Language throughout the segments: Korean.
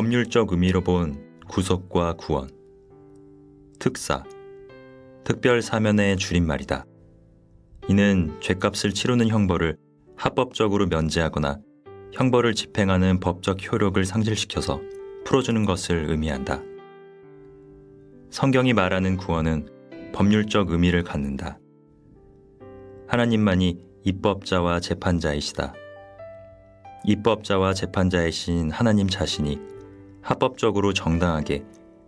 법률적 의미로 본 구속과 구원. 특사. 특별 사면의 줄임말이다. 이는 죄값을 치르는 형벌을 합법적으로 면제하거나 형벌을 집행하는 법적 효력을 상실시켜서 풀어주는 것을 의미한다. 성경이 말하는 구원은 법률적 의미를 갖는다. 하나님만이 입법자와 재판자이시다. 입법자와 재판자이신 하나님 자신이 합법적으로 정당하게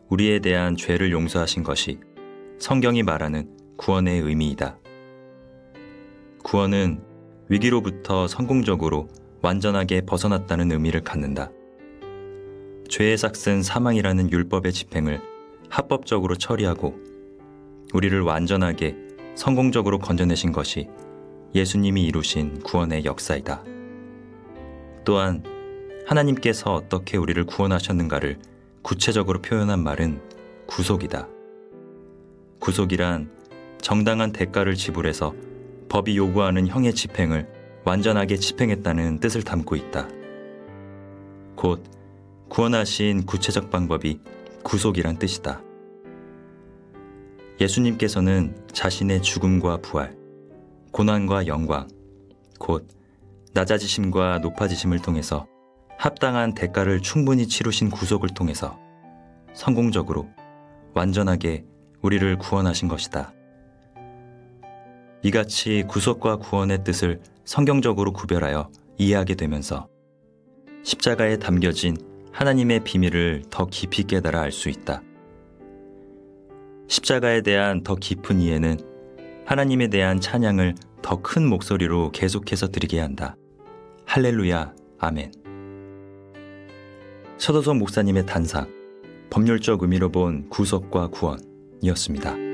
우리에 대한 죄를 용서하신 것이 성경이 말하는 구원의 의미이다. 구원은 위기로부터 성공적으로 완전하게 벗어났다는 의미를 갖는다. 죄의 삭슨 사망이라는 율법의 집행을 합법적으로 처리하고 우리를 완전하게 성공적으로 건져내신 것이 예수님이 이루신 구원의 역사이다. 또한 하나님께서 어떻게 우리를 구원하셨는가를 구체적으로 표현한 말은 구속이다. 구속이란 정당한 대가를 지불해서 법이 요구하는 형의 집행을 완전하게 집행했다는 뜻을 담고 있다. 곧 구원하신 구체적 방법이 구속이란 뜻이다. 예수님께서는 자신의 죽음과 부활, 고난과 영광, 곧 낮아지심과 높아지심을 통해서 합당한 대가를 충분히 치르신 구속을 통해서 성공적으로 완전하게 우리를 구원하신 것이다. 이같이 구속과 구원의 뜻을 성경적으로 구별하여 이해하게 되면서 십자가에 담겨진 하나님의 비밀을 더 깊이 깨달아 알 수 있다. 십자가에 대한 더 깊은 이해는 하나님에 대한 찬양을 더 큰 목소리로 계속해서 드리게 한다. 할렐루야, 아멘. 서도성 목사님의 단상, 법률적 의미로 본 구속과 구원이었습니다.